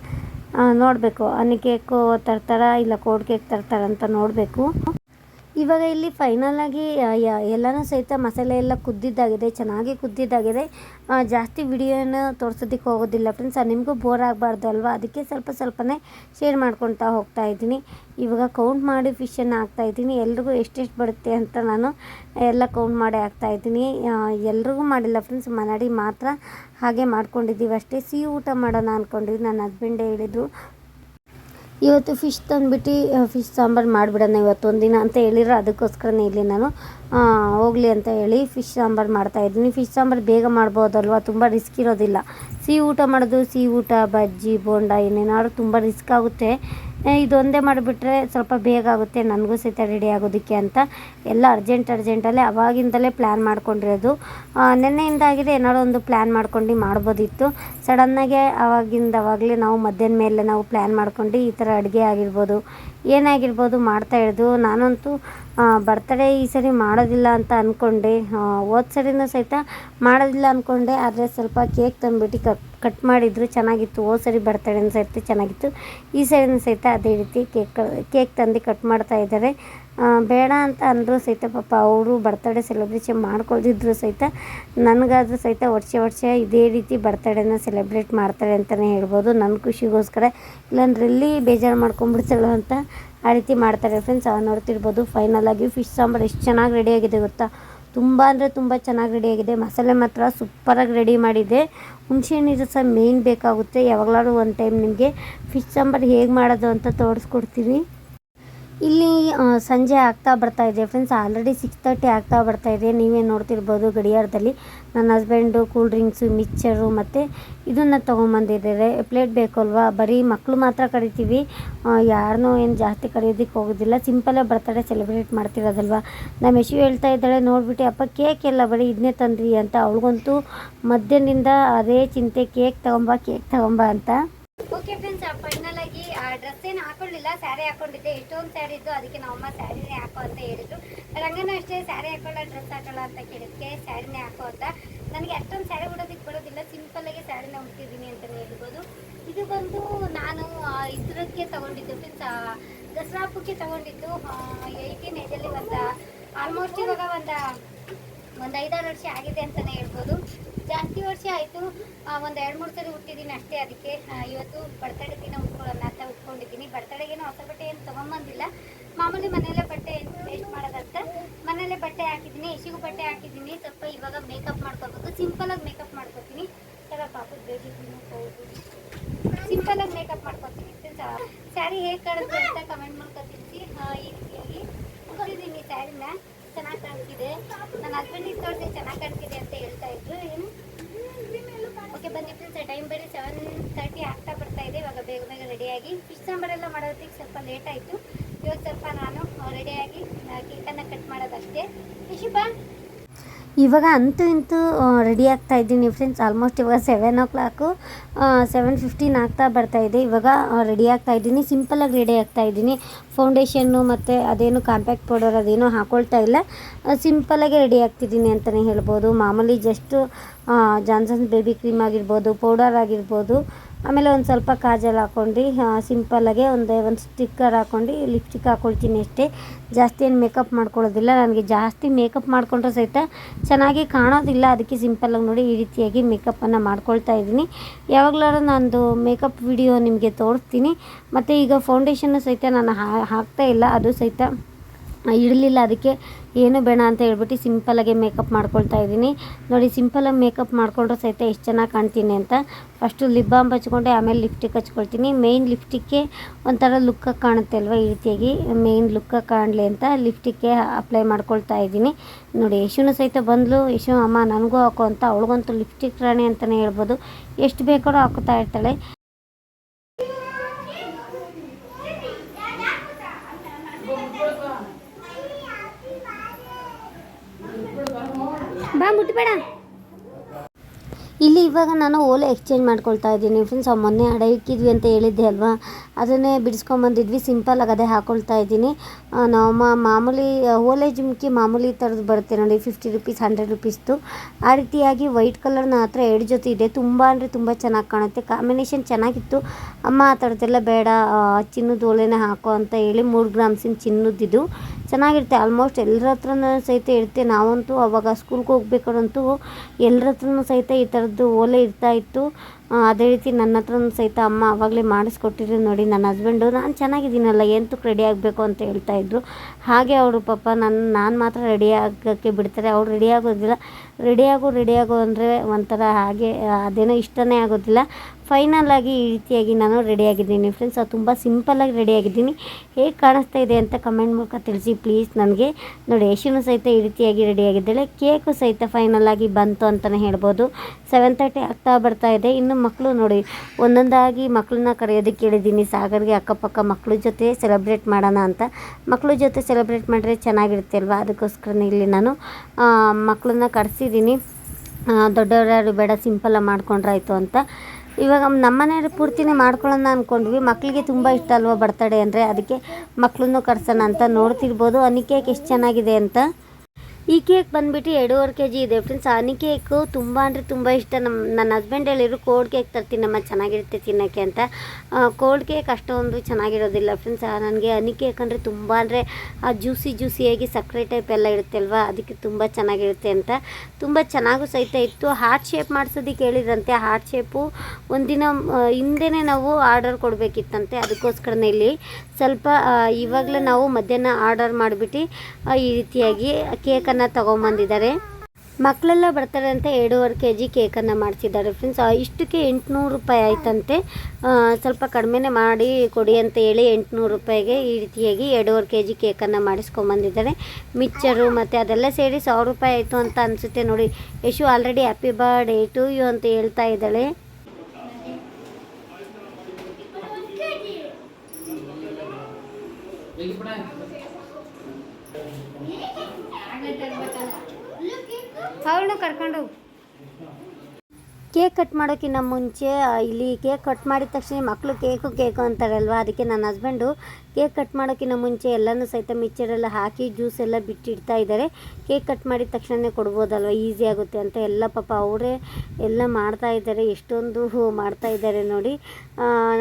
ನೋಡಬೇಕು. ಹನಿ ಕೇಕು ತರ್ತಾರಾ ಇಲ್ಲ ಕೋಲ್ಡ್ ಕೇಕ್ ತರ್ತಾರ ಅಂತ ನೋಡಬೇಕು. ಇವಾಗ ಇಲ್ಲಿ ಫೈನಲಾಗಿ ಎಲ್ಲನೂ ಸಹಿತ ಮಸಾಲೆ ಎಲ್ಲ ಕುದ್ದಿದ್ದಾಗಿದೆ, ಚೆನ್ನಾಗಿ ಕುದ್ದಿದ್ದಾಗಿದೆ. ಜಾಸ್ತಿ ವಿಡಿಯೋನ ತೋರ್ಸೋದಿಕ್ಕೆ ಹೋಗೋದಿಲ್ಲ ಫ್ರೆಂಡ್ಸ್ ನಿಮಗೂ ಬೋರ್ ಆಗಬಾರ್ದು ಅಲ್ವಾ? ಅದಕ್ಕೆ ಸ್ವಲ್ಪ ಸ್ವಲ್ಪನೇ ಶೇರ್ ಮಾಡ್ಕೊತಾ ಹೋಗ್ತಾ ಇದ್ದೀನಿ. ಇವಾಗ ಕೌಂಟ್ ಮಾಡಿ ಫಿಶನ್ನು ಹಾಕ್ತಾಯಿದ್ದೀನಿ ಎಲ್ರಿಗೂ ಎಷ್ಟೆಷ್ಟು ಬರುತ್ತೆ ಅಂತ ನಾನು ಎಲ್ಲ ಕೌಂಟ್ ಮಾಡಿ ಹಾಕ್ತಾಯಿದ್ದೀನಿ ಎಲ್ರಿಗೂ ಮಾಡಿಲ್ಲ ಫ್ರೆಂಡ್ಸ್ ಮನಾಡಿ ಮಾತ್ರ ಹಾಗೆ ಮಾಡ್ಕೊಂಡಿದ್ದೀವಿ ಅಷ್ಟೇ ಸಿಹಿ ಊಟ ಮಾಡೋಣ ಅಂದ್ಕೊಂಡಿದ್ದು ನನ್ನ ಹಸ್ಬೆಂಡೇ ಹೇಳಿದರು ಇವತ್ತು ಫಿಶ್ ತಂದುಬಿಟ್ಟು ಫಿಶ್ ಸಾಂಬಾರು ಮಾಡಿಬಿಡೋಣ ಒಂದಿನ ಅಂತ ಹೇಳಿರೋ ಅದಕ್ಕೋಸ್ಕರನೇ ಇಲ್ಲಿ ನಾನು ಹೋಗಲಿ ಅಂತ ಹೇಳಿ ಫಿಶ್ ಸಾಂಬಾರು ಮಾಡ್ತಾಯಿದ್ದೀನಿ ಫಿಶ್ ಸಾಂಬಾರು ಬೇಗ ಮಾಡ್ಬೋದಲ್ವ? ತುಂಬ ರಿಸ್ಕ್ ಇರೋದಿಲ್ಲ. ಸಿಹಿ ಊಟ ಮಾಡೋದು, ಸಿಹಿ ಊಟ, ಬಜ್ಜಿ, ಬೋಂಡ, ಏನೇನಾದ್ರು ತುಂಬ ರಿಸ್ಕ್ ಆಗುತ್ತೆ. ಇದೊಂದೇ ಮಾಡಿಬಿಟ್ರೆ ಸ್ವಲ್ಪ ಬೇಗ ಆಗುತ್ತೆ, ನನಗೂ ಸಹಿತ ರೆಡಿ ಆಗೋದಕ್ಕೆ ಅಂತ ಎಲ್ಲ ಅರ್ಜೆಂಟ್ ಅರ್ಜೆಂಟಲ್ಲೇ ಅವಾಗಿಂದಲೇ ಪ್ಲ್ಯಾನ್ ಮಾಡ್ಕೊಂಡಿರೋದು. ನಿನ್ನೆಯಿಂದ ಆಗಿದೆ ಒಂದು ಪ್ಲ್ಯಾನ್ ಮಾಡ್ಕೊಂಡು ಮಾಡ್ಬೋದಿತ್ತು. ಸಡನ್ನಾಗೆ ಅವಾಗಿಂದ ಅವಾಗಲೇ ನಾವು ಮಧ್ಯಾಹ್ನ ಮೇಲೆ ನಾವು ಪ್ಲ್ಯಾನ್ ಮಾಡ್ಕೊಂಡು ಈ ಥರ ಅಡುಗೆ ಆಗಿರ್ಬೋದು, ಏನಾಗಿರ್ಬೋದು ಮಾಡ್ತಾ ಇರೋದು. ನಾನಂತೂ ಬರ್ತಡೇ ಈ ಸರಿ ಮಾಡೋದಿಲ್ಲ ಅಂತ ಅಂದ್ಕೊಂಡೆ ಹೋದ ಸರಿನೂ ಸಹಿತ ಮಾಡೋದಿಲ್ಲ ಅಂದ್ಕೊಂಡೆ ಆದರೆ ಸ್ವಲ್ಪ ಕೇಕ್ ತಂದುಬಿಟ್ಟು ಕಟ್ ಕಟ್ ಮಾಡಿದ್ರು. ಚೆನ್ನಾಗಿತ್ತು. ಹೋದ ಸರಿ ಬರ್ತಡೇನ ಸಹಿತ ಚೆನ್ನಾಗಿತ್ತು. ಈ ಸರಿನೂ ಸಹಿತ ಅದೇ ರೀತಿ ಕೇಕ್ ಕೇಕ್ ತಂದು ಕಟ್ ಮಾಡ್ತಾ ಇದ್ದಾರೆ. ಬೇಡ ಅಂತ ಅಂದರೂ ಸಹಿತ ಪಾಪ ಅವರು ಬರ್ತಡೇ ಸೆಲೆಬ್ರೇಷನ್ ಮಾಡ್ಕೊಳ್ದಿದ್ರು ಸಹಿತ. ನನಗಾದರೂ ಸಹಿತ ವರ್ಷ ವರ್ಷ ಇದೇ ರೀತಿ ಬರ್ತಡೇನ ಸೆಲೆಬ್ರೇಟ್ ಮಾಡ್ತಾರೆ ಅಂತಲೇ ಹೇಳ್ಬೋದು. ನನ್ನ ಖುಷಿಗೋಸ್ಕರ. ಇಲ್ಲಾಂದ್ರೆ ಎಲ್ಲಿ ಬೇಜಾರು ಮಾಡ್ಕೊಂಬಿಡ್ತಾಳೋ ಅಂತ ಆ ರೀತಿ ಮಾಡ್ತಾರೆ ಫ್ರೆಂಡ್ಸ್ ನೋಡ್ತಿರ್ಬೋದು. ಫೈನಲಾಗಿ ಫಿಶ್ ಸಾಂಬಾರು ಎಷ್ಟು ಚೆನ್ನಾಗಿ ರೆಡಿಯಾಗಿದೆ ಗೊತ್ತಾ? ತುಂಬ ಅಂದರೆ ತುಂಬ ಚೆನ್ನಾಗಿ ರೆಡಿಯಾಗಿದೆ ಮಸಾಲೆ ಮಾತ್ರ ಸೂಪರಾಗಿ ರೆಡಿ ಮಾಡಿದೆ. ಹುಣಸೆ ನೀರು ಸಹ ಮೇಯ್ನ್ ಬೇಕಾಗುತ್ತೆ. ಯಾವಾಗಲಾದ್ರೂ ಒಂದು ಟೈಮ್ ನಿಮಗೆ ಫಿಶ್ ಸಾಂಬಾರು ಹೇಗೆ ಮಾಡೋದು ಅಂತ ತೋರಿಸ್ಕೊಡ್ತೀನಿ. ಇಲ್ಲಿ ಸಂಜೆ ಆಗ್ತಾ ಬರ್ತಾ ಇದೆ. ಫ್ರೆಂಡ್ಸ್ ಆಲ್ರೆಡಿ ಸಿಕ್ಸ್ ತರ್ಟಿ ಆಗ್ತಾ ಬರ್ತಾ ಇದೆ. ನೀವೇ ನೋಡ್ತಿರ್ಬೋದು ಗಡಿಯಾರದಲ್ಲಿ. ನನ್ನ ಹಸ್ಬೆಂಡು ಕೂಲ್ ಡ್ರಿಂಕ್ಸು ಮಿಕ್ಚರು ಮತ್ತು ಇದನ್ನು ತೊಗೊಂಬಂದಿದ್ದಾರೆ. ಪ್ಲೇಟ್ ಬೇಕಲ್ವಾ? ಬರೀ ಮಕ್ಕಳು ಮಾತ್ರ ಕರಿತೀವಿ. ಯಾರನ್ನೂ ಏನು ಜಾಸ್ತಿ ಕರೆಯೋದಕ್ಕೆ ಹೋಗೋದಿಲ್ಲ. ಸಿಂಪಲ್ಲೇ ಬರ್ತಡೇ ಸೆಲೆಬ್ರೇಟ್ ಮಾಡ್ತಿರೋದಲ್ವ? ನಮ್ಮ ಯಶು ಹೇಳ್ತಾ ಇದ್ದಾಳೆ, ನೋಡಿಬಿಟ್ಟು, ಅಪ್ಪ ಕೇಕ್ ಎಲ್ಲ ಬರೀ ಇದನ್ನೇ ತಂದ್ರಿ ಅಂತ. ಅವಳಿಗಂತೂ ಮಧ್ಯಾಹ್ನದಿಂದ ಅದೇ ಚಿಂತೆ ಕೇಕ್ ತಗೊಂಬ ಕೇಕ್ ತಗೊಂಬ ಅಂತ. ಓಕೆ ಫ್ರೆಂಡ್ಸ್ ಫೈನಲ್ ಆಗಿ ಡ್ರೆಸ್ ಏನು ಹಾಕೊಳ್ಳಿಲ್ಲ ಸ್ಯಾರಿ ಹಾಕೊಂಡಿದ್ದೆ. ಎಷ್ಟೊಂದು ಸ್ಯಾರಿ ಇದ್ದು ಅದಕ್ಕೆ ನಮ್ಮಮ್ಮ ಸ್ಯಾರಿನೇ ಹಾಕೋ ಅಂತ ಹೇಳಿದ್ರು. ರಂಗನೂ ಅಷ್ಟೇ ಸ್ಯಾರಿ ಹಾಕೊಳ್ಳ ಡ್ರೆಸ್ ಹಾಕೊಳ್ಳ ಅಂತ ಕೇಳಿದ್ಕೆ ಸ್ಯಾರಿನೇ ಹಾಕೋ ಅಂತ. ನನಗೆ ಅಷ್ಟೊಂದು ಸ್ಯಾರಿ ಉಡೋದಕ್ಕೆ ಬರೋದಿಲ್ಲ ಸಿಂಪಲ್ಲಾಗಿ ಸ್ಯಾರಿನ ಉಡ್ತಿದ್ದೀನಿ ಅಂತಲೇ ಹೇಳ್ಬೋದು. ಇದು ಬಂದು ನಾನು ಇದಕ್ಕೆ ತೊಗೊಂಡಿದ್ದು ಫ್ರೆಂಡ್ಸ್ ದಸರಾ ಹಬ್ಬಕ್ಕೆ ತೊಗೊಂಡಿದ್ದು ಏಯ್ಟೀನ್ ಏಜಲ್ಲಿ ಒಂದು ಆಲ್ಮೋಸ್ಟ್ ಇವಾಗ ಒಂದು ಒಂದು ಐದಾರು ವರ್ಷ ಆಗಿದೆ ಅಂತಲೇ ಹೇಳ್ಬೋದು. ಜಾಸ್ತಿ ವರ್ಷ ಆಯಿತು. ಒಂದು ಎರಡು ಮೂರು ಸರಿ ಹುಟ್ಟಿದ್ದೀನಿ ಅಷ್ಟೇ ಅದಕ್ಕೆ. ಇವತ್ತು ಬರ್ತಡೇ ದಿನ ಉಟ್ಕೊಳ್ಳೋಣ ಅಂತ ಉಟ್ಕೊಂಡಿದ್ದೀನಿ. ಬರ್ತಡೆಗೇನು ಹೊಸ ಬಟ್ಟೆ ಏನು ತೊಗೊಂಬಂದಿಲ್ಲ. ಮಾಮೂಲಿ ಮನೆಯಲ್ಲೇ ಬಟ್ಟೆ ವೇಸ್ಟ್ ಮಾಡೋದಂತ ಮನೆಯಲ್ಲೇ ಬಟ್ಟೆ ಹಾಕಿದ್ದೀನಿ ಇಶಿಗೂ ಬಟ್ಟೆ ಹಾಕಿದ್ದೀನಿ. ಸ್ವಲ್ಪ ಇವಾಗ ಮೇಕಪ್ ಮಾಡ್ಕೋಬೇಕು ಸಿಂಪಲಾಗಿ ಮೇಕಪ್ ಮಾಡ್ಕೋತೀನಿ. ಸ್ವಲ್ಪ ಪಾಪದ ಬೇಬಿ ಸಿಂಪಲಾಗಿ ಮೇಕಪ್ ಮಾಡ್ಕೋತೀನಿ ಸ್ಯಾರಿ ಹೇಗೆ ಕಾಣುತ್ತೆ ಅಂತ ಕಮೆಂಟ್ ಮಾಡ್ಕೊತೀನಿ ಈ ರೀತಿಯಲ್ಲಿ ಹೋಗಿದ್ದೀನಿ ಸ್ಯಾರಿನ ಚೆನ್ನಾಗಿ ಕಾಣ್ತಿದೆ. ನನ್ನ ಹಸ್ಬೆಂಡಿಗೆ ತೋರಿಸಿ ಚೆನ್ನಾಗಿ ಕಾಣ್ತಿದೆ ಅಂತ ಹೇಳ್ತಾ ಇದ್ರು. ಏನು? ಓಕೆ ಬಂದಿತ್ತು ಟೈಮ್ ಬರೀ ಸೆವೆನ್ ತರ್ಟಿ ಆಗ್ತಾ ಬರ್ತಾ ಇದೆ. ಇವಾಗ ಬೇಗ ಬೇಗ ರೆಡಿಯಾಗಿ ಫಿಶ್ ಸಾಂಬಾರೆಲ್ಲ ಮಾಡೋದಕ್ಕೆ ಸ್ವಲ್ಪ ಲೇಟ್ ಆಯಿತು. ಇವಾಗ ಸ್ವಲ್ಪ ನಾನು ರೆಡಿಯಾಗಿ ಕೇಕನ್ನು ಕಟ್ ಮಾಡೋದಷ್ಟೇ. ಯಶಿಪ ಇವಾಗ ಅಂತೂ ಇಂತೂ ರೆಡಿ ಆಗ್ತಾ ಇದ್ದೀನಿ ಫ್ರೆಂಡ್ಸ್ ಆಲ್ಮೋಸ್ಟ್ ಇವಾಗ seven o'clock seven fifteen ಆಗ್ತಾ ಬರ್ತಾ ಇದೆ. ಇವಾಗ ರೆಡಿ ಆಗ್ತಾ ಇದ್ದೀನಿ. ಸಿಂಪಲಾಗಿ ರೆಡಿ ಆಗ್ತಾ ಇದ್ದೀನಿ. ಫೌಂಡೇಶನ್ನು ಮತ್ತು ಅದೇನು ಕಾಂಪ್ಯಾಕ್ಟ್ ಪೌಡರ್ ಅದೇನು ಹಾಕೊಳ್ತಾ ಇಲ್ಲ. ಸಿಂಪಲಾಗಿ ರೆಡಿ ಆಗ್ತಿದ್ದೀನಿ ಅಂತಲೇ ಹೇಳ್ಬೋದು. ಮಾಮೂಲಿ ಜಸ್ಟು ಜಾನ್ಸನ್ ಬೇಬಿ ಕ್ರೀಮ್ ಆಗಿರ್ಬೋದು ಪೌಡರ್ ಆಗಿರ್ಬೋದು. ಆಮೇಲೆ ಒಂದು ಸ್ವಲ್ಪ ಕಾಜಲ್ ಹಾಕ್ಕೊಂಡು ಸಿಂಪಲ್ಲಾಗೆ ಒಂದು ಒಂದು ಸ್ಟಿಕ್ಕರ್ ಹಾಕ್ಕೊಂಡು ಲಿಪ್ಸ್ಟಿಕ್ ಹಾಕ್ಕೊಳ್ತೀನಿ ಅಷ್ಟೇ. ಜಾಸ್ತಿ ಏನು ಮೇಕಪ್ ಮಾಡ್ಕೊಳ್ಳೋದಿಲ್ಲ. ನನಗೆ ಜಾಸ್ತಿ ಮೇಕಪ್ ಮಾಡಿಕೊಂಡ್ರೆ ಸಹಿತ ಚೆನ್ನಾಗಿ ಕಾಣೋದಿಲ್ಲ. ಅದಕ್ಕೆ ಸಿಂಪಲ್ಲಾಗಿ ನೋಡಿ ಈ ರೀತಿಯಾಗಿ ಮೇಕಪ್ಪನ್ನು ಮಾಡ್ಕೊಳ್ತಾ ಇದ್ದೀನಿ. ಯಾವಾಗಲಾದ್ರೂ ನಂದು ಮೇಕಪ್ ವಿಡಿಯೋ ನಿಮಗೆ ತೋರಿಸ್ತೀನಿ. ಮತ್ತು ಈಗ ಫೌಂಡೇಶನ್ನು ಸಹಿತ ನಾನು ಹಾಕ್ತಾ ಇಲ್ಲ. ಅದು ಸಹಿತ ಇಡಲಿಲ್ಲ. ಅದಕ್ಕೆ ಏನು ಬೇಡ ಅಂತ ಹೇಳ್ಬಿಟ್ಟು ಸಿಂಪಲಾಗೆ ಮೇಕಪ್ ಮಾಡ್ಕೊಳ್ತಾ ಇದ್ದೀನಿ. ನೋಡಿ ಸಿಂಪಲಾಗಿ ಮೇಕಪ್ ಮಾಡಿಕೊಂಡ್ರೆ ಸಹಿತ ಎಷ್ಟು ಚೆನ್ನಾಗಿ ಕಾಣ್ತೀನಿ ಅಂತ. ಫಸ್ಟು ಲಿಪ್ ಬಾಮ್ ಹಚ್ಕೊಂಡೆ, ಆಮೇಲೆ ಲಿಪ್ಟಿಕ್ ಹಚ್ಕೊಳ್ತೀನಿ. ಮೇಯ್ನ್ ಲಿಪ್ಸ್ಟಿಕ್ಗೆ ಒಂಥರ ಲುಕ್ಕಾಗಿ ಕಾಣುತ್ತೆ ಅಲ್ವಾ ಈ ರೀತಿಯಾಗಿ? ಮೇಯ್ನ್ ಲುಕ್ಕಾಗಿ ಕಾಣಲಿ ಅಂತ ಲಿಪ್ಸ್ಟಿಕ್ಗೆ ಅಪ್ಲೈ ಮಾಡ್ಕೊಳ್ತಾ ಇದ್ದೀನಿ. ನೋಡಿ, ಯಶುನು ಸಹಿತ ಬಂದಲು. ಯಶು, ಅಮ್ಮ, ನನಗೂ ಹಾಕೋ ಅಂತ. ಅವಳಿಗಂತೂ ಲಿಪ್ಟಿಕ್ ರಾಣಿ ಅಂತಲೇ ಹೇಳ್ಬೋದು. ಎಷ್ಟು ಬೇಕಾದ್ರೂ ಹಾಕೋತಾ ಇರ್ತಾಳೆ. ಬಾ ಮುಟ್ಬೇಡ ಇಲ್ಲಿ ಇವಾಗ ನಾನು ಓಲೆ ಎಕ್ಸ್ಚೇಂಜ್ ಮಾಡ್ಕೊಳ್ತಾ ಇದ್ದೀನಿ. ಫ್ರೆಂಡ್ಸ್ ಆ ಮೊನ್ನೆ ಅಡ ಇಕ್ಕಿದ್ವಿ ಅಂತ ಹೇಳಿದ್ದೆ ಅಲ್ವಾ? ಅದನ್ನೇ ಬಿಡಿಸ್ಕೊಂಬಂದಿದ್ವಿ ಸಿಂಪಲ್ ಅದೇ ಹಾಕ್ಕೊಳ್ತಾ ಇದ್ದೀನಿ. ನಾವು ಮಾಮೂಲಿ ಓಲೆ ಜುಮ್ಕಿ ಮಾಮೂಲಿ ಥರದ್ದು ಬರುತ್ತೆ ನೋಡಿ. ಫಿಫ್ಟಿ ರುಪೀಸ್ ಹಂಡ್ರೆಡ್ ರುಪೀಸ್ದು ಆ ರೀತಿಯಾಗಿ ವೈಟ್ ಕಲರ್ನ ಹತ್ರ ಎರಡು ಜೊತೆ ಇದೆ. ತುಂಬ ಅಂದರೆ ತುಂಬ ಚೆನ್ನಾಗಿ ಕಾಣುತ್ತೆ. ಕಾಂಬಿನೇಷನ್ ಚೆನ್ನಾಗಿತ್ತು. ಅಮ್ಮ ಆ ಥರದ್ದೆಲ್ಲ ಬೇಡ ಚಿನ್ನದ ಓಲೆನೇ ಹಾಕೋ ಅಂತ ಹೇಳಿ ಮೂರು ಗ್ರಾಮ್ಸಿನ ಚಿನ್ನದಿದ್ದು ಚೆನ್ನಾಗಿರುತ್ತೆ. ಆಲ್ಮೋಸ್ಟ್ ಎಲ್ಲರ ಹತ್ರನೂ ಸಹಿತ ಇರುತ್ತೆ. ನಾವಂತೂ ಅವಾಗ ಸ್ಕೂಲ್ಗೆ ಹೋಗ್ಬೇಕಾದ್ರಂತೂ ಎಲ್ಲರ ಹತ್ರನೂ ಸಹಿತ ಈ ಥರದ್ದು ಓಲೆ ಇರ್ತಾ ಇತ್ತು. ಅದೇ ರೀತಿ ನನ್ನ ಹತ್ರನೂ ಸಹಿತ ಅಮ್ಮ ಆವಾಗಲೇ ಮಾಡಿಸ್ಕೊಟ್ಟಿದ್ರು ನೋಡಿ ನನ್ನ ಹಸ್ಬೆಂಡು ನಾನು ಚೆನ್ನಾಗಿದ್ದೀನಲ್ಲ ಎಂತಕ್ಕೆ ರೆಡಿ ಆಗಬೇಕು ಅಂತ ಹೇಳ್ತಾ ಇದ್ರು. ಹಾಗೆ ಅವರು ಪಾಪ ನನ್ನ ನಾನು ಮಾತ್ರ ರೆಡಿ ಆಗೋಕ್ಕೆ ಬಿಡ್ತಾರೆ. ಅವ್ರು ರೆಡಿ ಆಗೋದಿಲ್ಲ. ರೆಡಿ ಆಗು ಅಂದರೆ ಒಂಥರ ಹಾಗೆ, ಅದೇನೋ ಇಷ್ಟನೇ ಆಗೋದಿಲ್ಲ. ಫೈನಲ್ ಆಗಿ ಈ ರೀತಿಯಾಗಿ ನಾನು ರೆಡಿ ಆಗಿದ್ದೀನಿ ಫ್ರೆಂಡ್ಸ್ ಅದು ತುಂಬ ಸಿಂಪಲ್ಲಾಗಿ ರೆಡಿ ಆಗಿದ್ದೀನಿ. ಹೇಗೆ ಕಾಣಿಸ್ತಾ ಇದೆ ಅಂತ ಕಮೆಂಟ್ ಮೂಲಕ ತಿಳಿಸಿ ಪ್ಲೀಸ್ ನನಗೆ. ನೋಡಿ, ಯಶುನು ಸಹಿತ ಈ ರೀತಿಯಾಗಿ ರೆಡಿ ಆಗಿದ್ದಾಳೆ. ಕೇಕು ಸಹಿತ ಫೈನಲಾಗಿ ಬಂತು ಅಂತಲೇ ಹೇಳ್ಬೋದು. ಸೆವೆನ್ ತರ್ಟಿ ಆಗ್ತಾ ಬರ್ತಾ ಇದೆ. ಇನ್ನು ಮಕ್ಕಳು ನೋಡಿ, ಒಂದೊಂದಾಗಿ ಮಕ್ಕಳನ್ನ ಕರೆಯೋದಕ್ಕೆ ಕೇಳಿದ್ದೀನಿ. ಸಾಗರ್ಗೆ ಅಕ್ಕಪಕ್ಕ ಮಕ್ಕಳ ಜೊತೆ ಸೆಲೆಬ್ರೇಟ್ ಮಾಡೋಣ ಅಂತ. ಮಕ್ಕಳ ಜೊತೆ ಸೆಲೆಬ್ರೇಟ್ ಮಾಡಿದ್ರೆ ಚೆನ್ನಾಗಿರುತ್ತೆ ಅಲ್ವಾ? ಅದಕ್ಕೋಸ್ಕರನೇ ಇಲ್ಲಿ ನಾನು ಮಕ್ಕಳನ್ನ ಕರೆಸಿದ್ದೀನಿ. ದೊಡ್ಡವರು ಬೇಡ ಸಿಂಪಲ್ಲಾಗಿ ಮಾಡ್ಕೊಂಡ್ರಾಯ್ತು ಅಂತ. ಇವಾಗ ನಮ್ಮನೆಯವ್ರು ಪೂರ್ತಿನೇ ಮಾಡ್ಕೊಳ್ಳೋಣ ಅಂದ್ಕೊಂಡ್ವಿ ಮಕ್ಕಳಿಗೆ ತುಂಬ ಇಷ್ಟ ಅಲ್ವಾ ಬರ್ತಡೇ ಅಂದರೆ? ಅದಕ್ಕೆ ಮಕ್ಕಳನ್ನು ಕರ್ಸೋಣ ಅಂತ ನೋಡ್ತಿರ್ಬೋದು. ಅನಿಕೇಕ್ ಎಷ್ಟು ಚೆನ್ನಾಗಿದೆ ಅಂತ? ಈ ಕೇಕ್ ಬಂದ್ಬಿಟ್ಟು ಎರಡೂವರೆ ಕೆ ಜಿ ಇದೆ ಫ್ರೆಂಡ್ಸ್. ಆನಿ ಕೇಕು ತುಂಬ ಅಂದರೆ ತುಂಬ ಇಷ್ಟ. ನಮ್ಮ ನನ್ನ ಹಸ್ಬೆಂಡ್ ಹೇಳಿದ್ರು ಕೋಲ್ಡ್ ಕೇಕ್ ತರ್ತೀನಮ್ಮ ಚೆನ್ನಾಗಿರುತ್ತೆ ತಿನ್ನೋಕ್ಕೆ ಅಂತ. ಕೋಲ್ಡ್ ಕೇಕ್ ಅಷ್ಟೊಂದು ಚೆನ್ನಾಗಿರೋದಿಲ್ಲ ಫ್ರೆಂಡ್ಸ್. ನನಗೆ ಹನಿ ಕೇಕ್ ಅಂದರೆ ತುಂಬ ಅಂದರೆ ಆ ಜ್ಯೂಸಿ ಜ್ಯೂಸಿಯಾಗಿ ಸಕ್ಕರೆ ಟೈಪ್ ಎಲ್ಲ ಇರುತ್ತೆ ಅಲ್ವಾ? ಅದಕ್ಕೆ ತುಂಬ ಚೆನ್ನಾಗಿರುತ್ತೆ ಅಂತ. ತುಂಬ ಚೆನ್ನಾಗೂ ಸಹಿತ ಇತ್ತು. ಹಾರ್ಟ್ ಶೇಪ್ ಮಾಡಿಸೋದಕ್ಕೆ ಹೇಳಿದ್ರಂತೆ. ಹಾರ್ಟ್ ಶೇಪು ಒಂದಿನ ಹಿಂದೆನೇ ನಾವು ಆರ್ಡರ್ ಕೊಡಬೇಕಿತ್ತಂತೆ. ಅದಕ್ಕೋಸ್ಕರನೇ ಇಲ್ಲಿ ಸ್ವಲ್ಪ ಇವಾಗಲೇ ನಾವು ಮಧ್ಯಾಹ್ನ ಆರ್ಡರ್ ಮಾಡಿಬಿಟ್ಟು ಈ ರೀತಿಯಾಗಿ ಕೇಕನ್ನು ತೊಗೊಂಬಂದಿದ್ದಾರೆ. ಮಕ್ಕಳೆಲ್ಲ ಬರ್ತಾರೆ ಅಂತ ಎರಡೂವರೆ ಕೆ ಜಿ ಕೇಕನ್ನು ಮಾಡಿಸಿದ್ದಾರೆ ಫ್ರೆಂಡ್ಸ್ ಇಷ್ಟಕ್ಕೆ ಎಂಟುನೂರು ರೂಪಾಯಿ ಆಯ್ತಂತೆ. ಸ್ವಲ್ಪ ಕಡಿಮೆನೇ ಮಾಡಿ ಕೊಡಿ ಅಂತ ಹೇಳಿ ಎಂಟುನೂರು ರೂಪಾಯಿಗೆ ಈ ರೀತಿಯಾಗಿ ಎರಡೂವರೆ ಕೆ ಜಿ ಕೇಕನ್ನು ಮಾಡಿಸ್ಕೊಂಬಂದಿದ್ದಾರೆ. ಮಿಕ್ಚರು ಮತ್ತು ಅದೆಲ್ಲ ಸೇರಿ ಸಾವಿರ ರೂಪಾಯಿ ಆಯಿತು ಅಂತ ಅನಿಸುತ್ತೆ ನೋಡಿ. Yashu already happy birthday to you ಅಂತ ಹೇಳ್ತಾ ಇದ್ದಾಳೆ. ಅವಳು ಕರ್ಕೊಂಡು. ಕೇಕ್ ಕಟ್ ಮಾಡೋಕ್ಕಿಂತ ಮುಂಚೆ ಇಲ್ಲಿ ಕೇಕ್ ಕಟ್ ಮಾಡಿದ ತಕ್ಷಣ ಮಕ್ಕಳು ಕೇಕು ಕೇಕು ಅಂತಾರಲ್ವ? ಅದಕ್ಕೆ ನನ್ನ ಹಸ್ಬೆಂಡು ಕೇಕ್ ಕಟ್ ಮಾಡೋಕ್ಕಿಂತ ಮುಂಚೆ ಎಲ್ಲನೂ ಸಹಿತ ಮಿಕ್ಚರೆಲ್ಲ ಹಾಕಿ ಜ್ಯೂಸ್ ಎಲ್ಲ ಬಿಟ್ಟಿಡ್ತಾ ಇದ್ದಾರೆ. ಕೇಕ್ ಕಟ್ ಮಾಡಿದ ತಕ್ಷಣವೇ ಕೊಡ್ಬೋದಲ್ವ? ಈಸಿ ಆಗುತ್ತೆ ಅಂತ ಎಲ್ಲ ಪಾಪ ಅವರೇ ಎಲ್ಲ ಮಾಡ್ತಾ ಇದ್ದಾರೆ. ಎಷ್ಟೊಂದು ಮಾಡ್ತಾ ಇದ್ದಾರೆ ನೋಡಿ.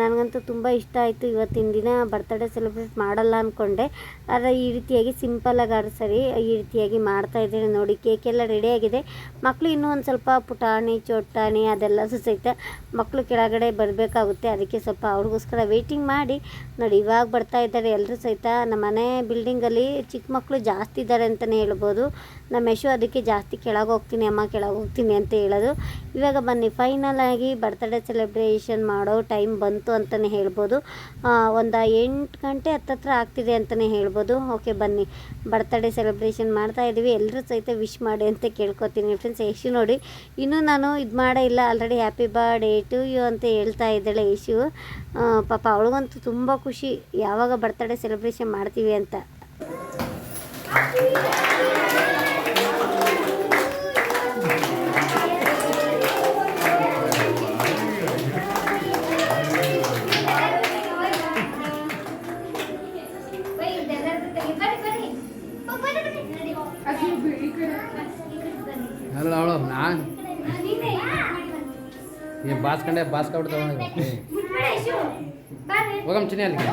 ನನಗಂತೂ ತುಂಬ ಇಷ್ಟ ಆಯಿತು ಇವತ್ತಿನ ದಿನ. ಬರ್ತಡೇ ಸೆಲೆಬ್ರೇಟ್ ಮಾಡಲ್ಲ ಅಂದ್ಕೊಂಡೆ ಆದರೆ ಈ ರೀತಿಯಾಗಿ ಸಿಂಪಲ್ಲಾಗಿ ಆದ್ರೂ ಸರಿ ಈ ರೀತಿಯಾಗಿ ಮಾಡ್ತಾ ಇದ್ದಾರೆ ನೋಡಿ. ಕೇಕ್ ಎಲ್ಲ ರೆಡಿಯಾಗಿದೆ ಮಕ್ಕಳು ಇನ್ನೂ ಒಂದು ಸ್ವಲ್ಪ ಪುಟಾಣಿ, ಚೊಟ್ಟಾಣಿ ಅದೆಲ್ಲ ಸಹಿತ ಮಕ್ಕಳು ಕೆಳಗಡೆ ಬರಬೇಕಾಗುತ್ತೆ. ಅದಕ್ಕೆ ಸ್ವಲ್ಪ ಅವ್ರಿಗೋಸ್ಕರ ವೆಯ್ಟಿಂಗ್ ಮಾಡಿ ನೋಡಿ. ಇವಾಗ ಬರ್ತಾ ಇದ್ದಾರೆ. ಎಲ್ಲರೂ ಸಹಿತ ನಮ್ಮ ಮನೆ ಬಿಲ್ಡಿಂಗಲ್ಲಿ ಚಿಕ್ಕ ಮಕ್ಕಳು ಜಾಸ್ತಿ ಇದ್ದಾರೆ ಅಂತಲೇ ಹೇಳ್ಬೋದು. ನಮ್ಮ ಯಶು ಅದಕ್ಕೆ ಜಾಸ್ತಿ ಕೆಳಗೆ ಹೋಗ್ತೀನಿ, ಅಮ್ಮ ಕೆಳಗೆ ಹೋಗ್ತೀನಿ ಅಂತ ಹೇಳೋದು. ಇವಾಗ ಬನ್ನಿ ಫೈನಲ್ ಆಗಿ ಬರ್ತಡೇ ಸೆಲೆಬ್ರೇಷನ್ ಮಾಡೋ ಟೈಮ್ ಬಂತು ಅಂತಲೇ ಹೇಳ್ಬೋದು. ಒಂದು ಎಂಟು ಗಂಟೆ ಹತ್ತತ್ರ ಆಗ್ತಿದೆ ಅಂತಲೇ ಹೇಳ್ಬೋದು. ಓಕೆ ಬನ್ನಿ. ಬರ್ತಡೇ ಸೆಲೆಬ್ರೇಷನ್ ಮಾಡ್ತಾ ಇದ್ದೀವಿ ಎಲ್ಲರೂ ಸಹಿತ ವಿಶ್ ಮಾಡಿ ಅಂತ ಕೇಳ್ಕೊತೀನಿ ಫ್ರೆಂಡ್ಸ್ ಯಶು ನೋಡಿ, ಇನ್ನೂ ನಾನು ಇದು ಮಾಡೇ ಇಲ್ಲ already happy birthday to you ಅಂತ ಹೇಳ್ತಾ ಇದ್ದಾಳೆ ಯಶು. ಪಾಪ ಅವಳಿಗಂತೂ ತುಂಬ ಖುಷಿ. ಯಾವಾಗ ಬರ್ತಡೇ ಸೆಲೆಬ್ರೇಷನ್ ಮಾಡ್ತೀವಿ ಅಂತ.
ಅಲ್ಲ ಅವಳು ನಾನು ಏ ಬಾಸ್ಕೊಂಡೆ ಬಾಸ್ಕೊಬಿಡ್ತಾವ ಹೋಗಮ್ ಚಿನ್ನಿ ಅಲ್ಲಿಗೆ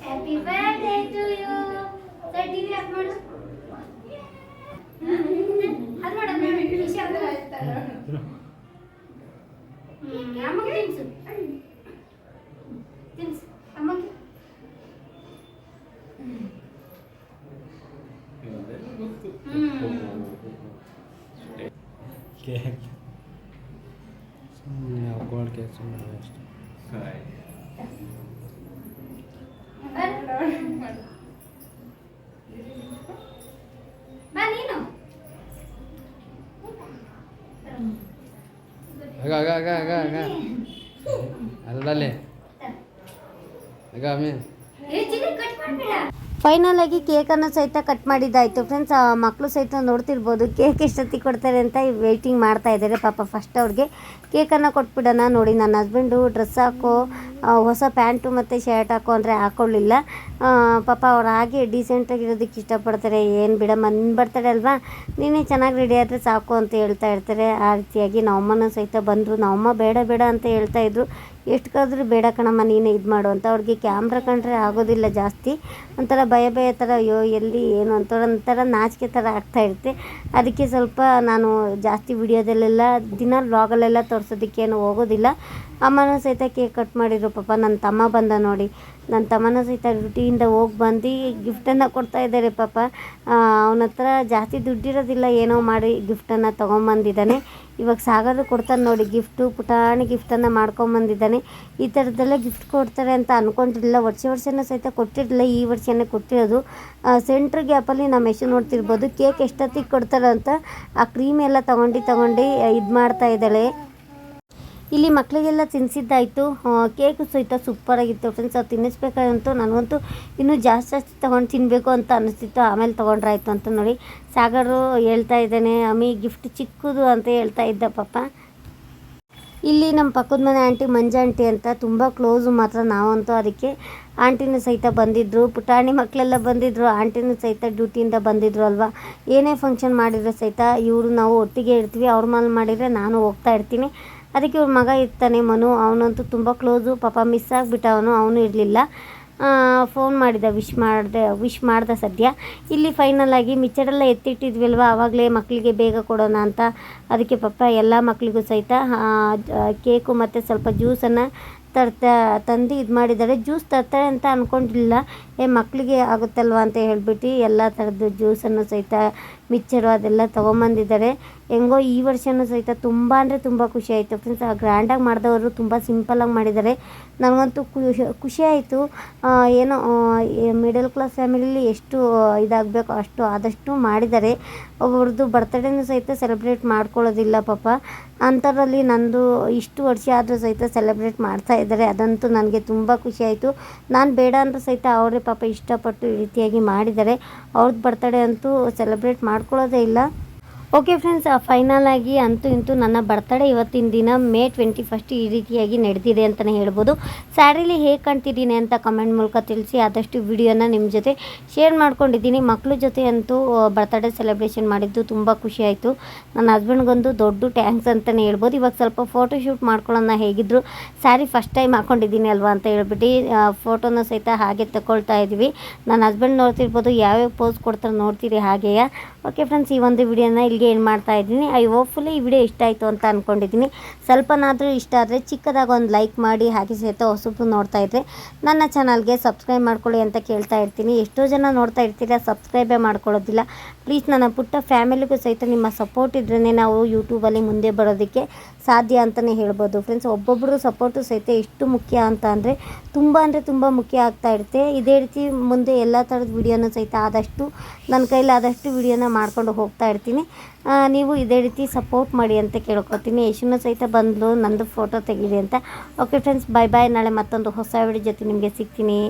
happy birthday to you sir TV off ಮಾಡು ಅದು ಮಾಡು ಅದು ಮಾಡು ನಿಶಾ ಅದು ಮಾಡು. ಹ್ಮ್, ಅಮ್ಮಗೆ ತಿನ್ಸು ತಿನ್ಸು
ಸುಮ್ಮನೆ ಹಾಕೊಳಕ್ಕೆ ಸುಮ್ಮನೆ ಅಷ್ಟೇ.
ಬಾ ನೀನು
ಆಗ ಆಗ ಆಗ ಆಗ ಆಗ ಅಲ್ಲಲ್ಲಿ ಆಗ ಆಮೇಲೆ
ಏ ಚಿಲ್ಲಿ ಕಟ್ ಮಾಡ್ಬೇಡ ಫೈನಲ್ ಆಗಿ ಕೇಕನ್ನು ಸಹಿತ ಕಟ್ ಮಾಡಿದ್ದಾಯಿತು. ಫ್ರೆಂಡ್ಸ್ ಮಕ್ಕಳು ಸಹಿತ ನೋಡ್ತಿರ್ಬೋದು. ಕೇಕ್ ಎಷ್ಟೊತ್ತಿಗೆ ಕೊಡ್ತಾರೆ ಅಂತ ವೆಯ್ಟಿಂಗ್ ಮಾಡ್ತಾ ಇದ್ದಾರೆ. ಪಾಪ ಫಸ್ಟ್ ಅವ್ರಿಗೆ ಕೇಕನ್ನು ಕೊಟ್ಬಿಡೋಣ ನೋಡಿ. ನನ್ನ ಹಸ್ಬೆಂಡು ಡ್ರೆಸ್ ಹಾಕೋ ಹೊಸ ಪ್ಯಾಂಟು ಮತ್ತು ಶರ್ಟ್ ಹಾಕೋ ಅಂದರೆ ಹಾಕೊಳ್ಳಿಲ್ಲ. ಆ, ಪಾಪ ಅವ್ರು ಹಾಗೆ ಡೀಸೆಂಟಾಗಿರೋದಕ್ಕೆ ಇಷ್ಟಪಡ್ತಾರೆ. ಏನು ಬಿಡಮ್ಮ ನಿನ್ನ ಬರ್ತಾಳೆ ಅಲ್ವಾ? ನೀನೇ ಚೆನ್ನಾಗಿ ರೆಡಿ ಆದರೆ ಸಾಕು ಅಂತ ಹೇಳ್ತಾ ಇರ್ತಾರೆ. ಆ ರೀತಿಯಾಗಿ ನಮ್ಮಮ್ಮನೂ ಸಹಿತ ಬಂದರು. ನಮ್ಮಮ್ಮ ಬೇಡ ಬೇಡ ಅಂತ ಹೇಳ್ತಾ ಎಷ್ಟು ಕರೆದ್ರೂ ಬೇಡ ಕಣಮ್ಮ, ನೀನೇ ಇದು ಮಾಡು ಅಂತ. ಅವ್ರಿಗೆ ಕ್ಯಾಮ್ರಾ ಕಂಡ್ರೆ ಆಗೋದಿಲ್ಲ ಜಾಸ್ತಿ. ಒಂಥರ ಭಯ ಭಯ ಥರ ಅಯ್ಯೋ, ಎಲ್ಲಿ, ಏನು ಅಂತ ಒಂಥರ ನಾಚಿಕೆ ಥರ ಆಗ್ತಾ ಇರುತ್ತೆ. ಅದಕ್ಕೆ ಸ್ವಲ್ಪ ನಾನು ಜಾಸ್ತಿ ವಿಡಿಯೋದಲ್ಲೆಲ್ಲ, ದಿನ ವ್ಲಾಗಲ್ಲೆಲ್ಲ ತೋರಿಸೋದಕ್ಕೇನು ಹೋಗೋದಿಲ್ಲ. ಅಮ್ಮನ ಸಹಿತ ಕೇಕ್ ಕಟ್ ಮಾಡಿದ್ರು ಪಾಪ. ನನ್ನ ತಮ್ಮ ಬಂದ ನೋಡಿ. ನನ್ನ ತಮ್ಮನ ಸಹಿತ ಡ್ಯೂಟಿಯಿಂದ ಹೋಗಿ ಬಂದು ಗಿಫ್ಟನ್ನು ಕೊಡ್ತಾ ಇದ್ದಾರೆ ಪಾಪ. ಅವನ ಹತ್ರ ಜಾಸ್ತಿ ದುಡ್ಡಿರೋದಿಲ್ಲ, ಏನೋ ಮಾಡಿ ಗಿಫ್ಟನ್ನು ತೊಗೊಂಬಂದಿದ್ದಾನೆ. ಇವಾಗ ಸಾಗರ್ ಕೊಡ್ತಾನೆ ನೋಡಿ ಗಿಫ್ಟು ಪುಟಾಣಿ ಗಿಫ್ಟನ್ನು ಮಾಡ್ಕೊಂಬಂದಿದ್ದಾನೆ. ಈ ಥರದ್ದೆಲ್ಲ ಗಿಫ್ಟ್ ಕೊಡ್ತಾರೆ ಅಂತ ಅಂದ್ಕೊಂಡಿರಲಿಲ್ಲ ವರ್ಷ ವರ್ಷನೂ ಸಹಿತ ಕೊಟ್ಟಿರಲಿಲ್ಲ. ಈ ವರ್ಷನೇ ಕೊಟ್ಟಿರೋದು. ಸೆಂಟ್ರ್ ಗ್ಯಾಪಲ್ಲಿ ನಮ್ಮ ಎಷ್ಟು ನೋಡ್ತಿರ್ಬೋದು. ಕೇಕ್ ಎಷ್ಟೊತ್ತಿಗೆ ಕೊಡ್ತಾರೆ ಅಂತ ಆ ಕ್ರೀಮ್ ಎಲ್ಲ ತೊಗೊಂಡು ತೊಗೊಂಡು ಇದು ಮಾಡ್ತಾ ಇದ್ದಾಳೆ. ಇಲ್ಲಿ ಮಕ್ಕಳಿಗೆಲ್ಲ ತಿನ್ನಿಸಿದ್ದಾಯಿತು ಕೇಕು ಸಹಿತ ಸೂಪರಾಗಿತ್ತು ಫ್ರೆಂಡ್ಸ್ ಅದು ತಿನ್ನಿಸ್ಬೇಕಾದಂತೂ ನನಗಂತೂ ಇನ್ನೂ ಜಾಸ್ತಿ ಜಾಸ್ತಿ ತೊಗೊಂಡು ತಿನ್ನಬೇಕು ಅಂತ ಅನ್ನಿಸ್ತಿತ್ತು ಆಮೇಲೆ ತೊಗೊಂಡ್ರಾಯ್ತು ಅಂತ ನೋಡಿ ಸಾಗರು ಹೇಳ್ತಾ ಇದ್ದಾನೆ, ಅಮ್ಮಿ ಗಿಫ್ಟ್ ಚಿಕ್ಕದು ಅಂತ ಹೇಳ್ತಾ ಇದ್ದ ಪಾಪ. ಇಲ್ಲಿ ನಮ್ಮ ಪಕ್ಕದ ಮನೆ ಆಂಟಿ ಮಂಜಾ ಆಂಟಿ ಅಂತ ತುಂಬ ಕ್ಲೋಸು ಮಾತ್ರ ನಾವಂತೂ ಅದಕ್ಕೆ ಆಂಟಿನೂ ಸಹಿತ ಬಂದಿದ್ದರು ಪುಟಾಣಿ ಮಕ್ಕಳೆಲ್ಲ ಬಂದಿದ್ದರು ಆಂಟಿನೂ ಸಹಿತ ಡ್ಯೂಟಿಯಿಂದ ಬಂದಿದ್ರು ಅಲ್ವಾ? ಏನೇ ಫಂಕ್ಷನ್ ಮಾಡಿದರೆ ಸಹಿತ ಇವರು ನಾವು ಒಟ್ಟಿಗೆ ಇರ್ತೀವಿ. ಅವ್ರ ಮನೇಲಿ ಮಾಡಿದರೆ ನಾನು ಹೋಗ್ತಾ ಇರ್ತೀನಿ. ಅದಕ್ಕೆ ಇವ್ರ ಮಗ ಇರ್ತಾನೆ ಮನು. ಅವನಂತೂ ತುಂಬ ಕ್ಲೋಸು ಪಾಪ ಮಿಸ್ ಆಗಿಬಿಟ್ಟ ಅವನು. ಅವನು ಇರಲಿಲ್ಲ. ಫೋನ್ ಮಾಡಿದ. ವಿಶ್ ಮಾಡಿದೆ ವಿಶ್ ಮಾಡ್ದೆ ಸದ್ಯ. ಇಲ್ಲಿ ಫೈನಲ್ ಆಗಿ ಮಿಚ್ಚರೆಲ್ಲ ಎತ್ತಿಟ್ಟಿದ್ವಿಲ್ವ? ಆವಾಗಲೇ ಮಕ್ಕಳಿಗೆ ಬೇಗ ಕೊಡೋಣ ಅಂತ. ಅದಕ್ಕೆ ಪಾಪ ಎಲ್ಲ ಮಕ್ಕಳಿಗೂ ಸಹಿತ ಕೇಕು ಮತ್ತು ಸ್ವಲ್ಪ ಜ್ಯೂಸನ್ನು ತರ್ತಾ, ತಂದು ಇದು ಮಾಡಿದ್ದಾರೆ. ಜ್ಯೂಸ್ ತರ್ತಾರೆ ಅಂತ ಅಂದ್ಕೊಂಡಿಲ್ಲ ಏ ಮಕ್ಕಳಿಗೆ ಆಗುತ್ತಲ್ವ ಅಂತ ಹೇಳ್ಬಿಟ್ಟು ಎಲ್ಲ ಥರದ್ದು ಜ್ಯೂಸನ್ನು ಸಹಿತ ಮಿಕ್ಚರು ಅದೆಲ್ಲ ತೊಗೊಂಬಂದಿದ್ದಾರೆ. ಹೆಂಗೋ ಈ ವರ್ಷವೂ ಸಹಿತ ತುಂಬ ಅಂದರೆ ತುಂಬ ಖುಷಿ ಆಯಿತು ಫ್ರೆಂಡ್ಸ್ ಗ್ರ್ಯಾಂಡಾಗಿ ಮಾಡಿದವರು ತುಂಬ ಸಿಂಪಲಾಗಿ ಮಾಡಿದ್ದಾರೆ. ನನಗಂತೂ ಖುಷಿ ಖುಷಿ ಆಯಿತು. ಏನೋ ಮಿಡಲ್ ಕ್ಲಾಸ್ ಫ್ಯಾಮಿಲಿಲಿ ಎಷ್ಟು ಇದಾಗಬೇಕು ಅಷ್ಟು ಆದಷ್ಟು ಮಾಡಿದ್ದಾರೆ. ಒಬ್ಬರದ್ದು ಬರ್ತಡೇನೂ ಸಹಿತ ಸೆಲೆಬ್ರೇಟ್ ಮಾಡ್ಕೊಳ್ಳೋದಿಲ್ಲ ಪಾಪ. ಅಂಥದ್ರಲ್ಲಿ ನಂದು ಇಷ್ಟು ವರ್ಷ ಆದರೂ ಸಹಿತ ಸೆಲೆಬ್ರೇಟ್ ಮಾಡ್ತಾ ಇದ್ದಾರೆ. ಅದಂತೂ ನನಗೆ ತುಂಬ ಖುಷಿ ಆಯಿತು. ನಾನು ಬೇಡ ಅಂತ ಸಹಿತ ಅವರೇ ಪಾಪ ಇಷ್ಟಪಟ್ಟು ಈ ರೀತಿಯಾಗಿ ಮಾಡಿದ್ದಾರೆ. ಅವ್ರದ್ದು ಬರ್ತಡೇ ಅಂತೂ ಸೆಲೆಬ್ರೇಟ್ ಮಾಡ್ಕೊಳ್ಳೋದೇ ಇಲ್ಲ. ಓಕೆ ಫ್ರೆಂಡ್ಸ್ ಫೈನಲ್ ಆಗಿ ಅಂತೂ ಇಂತೂ ನನ್ನ ಬರ್ತಡೇ ಇವತ್ತಿನ ದಿನ ಮೇ ಟ್ವೆಂಟಿ ಫಸ್ಟ್ ಈ ರೀತಿಯಾಗಿ ನಡೆದಿದೆ ಅಂತಲೇ ಹೇಳ್ಬೋದು. ಸ್ಯಾರಿಲಿ ಹೇಗೆ ಕಾಣ್ತಿದ್ದೀನಿ ಅಂತ ಕಮೆಂಟ್ ಮೂಲಕ ತಿಳಿಸಿ, ಆದಷ್ಟು ವಿಡಿಯೋನ ನಿಮ್ಮ ಜೊತೆ ಶೇರ್ ಮಾಡ್ಕೊಂಡಿದ್ದೀನಿ. ಮಕ್ಕಳ ಜೊತೆ ಅಂತೂ ಬರ್ತಡೇ ಸೆಲೆಬ್ರೇಷನ್ ಮಾಡಿದ್ದು ತುಂಬ ಖುಷಿಯಾಯಿತು ನನ್ನ ಹಸ್ಬೆಂಡ್ಗೊಂದು ದೊಡ್ಡ ಟ್ಯಾಂಕ್ಸ್ ಅಂತಲೇ ಹೇಳ್ಬೋದು. ಇವಾಗ ಸ್ವಲ್ಪ ಫೋಟೋ ಶೂಟ್ ಮಾಡ್ಕೊಳ್ಳೋಣ ಹೇಗಿದ್ರು. ಸ್ಯಾರಿ ಫಸ್ಟ್ ಟೈಮ್ ಹಾಕ್ಕೊಂಡಿದ್ದೀನಿ ಅಲ್ವಾ ಅಂತ ಹೇಳ್ಬಿಟ್ಟು ಫೋಟೋನ ಸಹಿತ ಹಾಗೆ ತಗೊಳ್ತಾ ಇದ್ದೀವಿ. ನನ್ನ ಹಸ್ಬೆಂಡ್ ನೋಡ್ತಿರ್ಬೋದು, ಯಾವ್ಯಾವ ಪೋಸ್ ಕೊಡ್ತಾರೆ ನೋಡ್ತೀರಿ ಹಾಗೆಯೇ. ಓಕೆ ಫ್ರೆಂಡ್ಸ್ ಈ ಒಂದು ವಿಡಿಯೋನ ಇಲ್ಲಿಗೆ ಏನು ಮಾಡ್ತಾ ಇದ್ದೀನಿ. ಐ ಹೋಪ್ಫುಲಿ ಈ ವಿಡಿಯೋ ಇಷ್ಟ ಆಯಿತು ಅಂತ ಅಂದ್ಕೊಂಡಿದ್ದೀನಿ ಸ್ವಲ್ಪನಾದರೂ ಇಷ್ಟ ಆದರೆ ಚಿಕ್ಕದಾಗಿ ಒಂದು ಲೈಕ್ ಮಾಡಿ, ಹಾಗೆ ಸಹಿತ ಹೊಸಬ್ರು ನೋಡ್ತಾ ಇದ್ದರೆ ನನ್ನ ಚಾನಲ್ಗೆ ಸಬ್ಸ್ಕ್ರೈಬ್ ಮಾಡ್ಕೊಳ್ಳಿ ಅಂತ ಕೇಳ್ತಾ ಇರ್ತೀನಿ. ಎಷ್ಟೋ ಜನ ನೋಡ್ತಾ ಇರ್ತೀರ ಸಬ್ಸ್ಕ್ರೈಬೇ ಮಾಡ್ಕೊಳ್ಳೋದಿಲ್ಲ. ಪ್ಲೀಸ್ ನನ್ನ ಪುಟ್ಟ ಫ್ಯಾಮಿಲಿಗೂ ಸಹಿತ ನಿಮ್ಮ ಸಪೋರ್ಟ್ ಇದ್ರೇ ನಾವು ಯೂಟ್ಯೂಬಲ್ಲಿ ಮುಂದೆ ಬರೋದಕ್ಕೆ ಸಾಧ್ಯ ಅಂತಲೇ ಹೇಳ್ಬೋದು. ಫ್ರೆಂಡ್ಸ್ ಒಬ್ಬೊಬ್ಬರು ಸಪೋರ್ಟು ಸಹಿತ ಎಷ್ಟು ಮುಖ್ಯ ಅಂತ ಅಂದರೆ ತುಂಬ ಅಂದರೆ ತುಂಬ ಮುಖ್ಯ ಆಗ್ತಾ ಇರುತ್ತೆ. ಇದೇ ರೀತಿ ಮುಂದೆ ಎಲ್ಲ ಥರದ ವಿಡಿಯೋನ ಸಹಿತ ಆದಷ್ಟು, ನನ್ನ ಕೈಲಾದಷ್ಟು ವಿಡಿಯೋನ ಮಾಡ್ಕೊಂಡು ಹೋಗ್ತಾ ಇರ್ತೀನಿ. ನೀವು ಇದೇ ರೀತಿ ಸಪೋರ್ಟ್ ಮಾಡಿ ಅಂತ ಕೇಳ್ಕೊತೀನಿ. ಯಶುನ ಸಹಿತ ಬಂದು ನಂದು ಫೋಟೋ ತೆಗೀರಿ ಅಂತ. ಓಕೆ ಫ್ರೆಂಡ್ಸ್ ಬಾಯ್ ಬಾಯ್ ನಾಳೆ ಮತ್ತೊಂದು ಹೊಸ ವಿಡಿಯೋ ಜೊತೆ ನಿಮಗೆ ಸಿಗ್ತೀನಿ.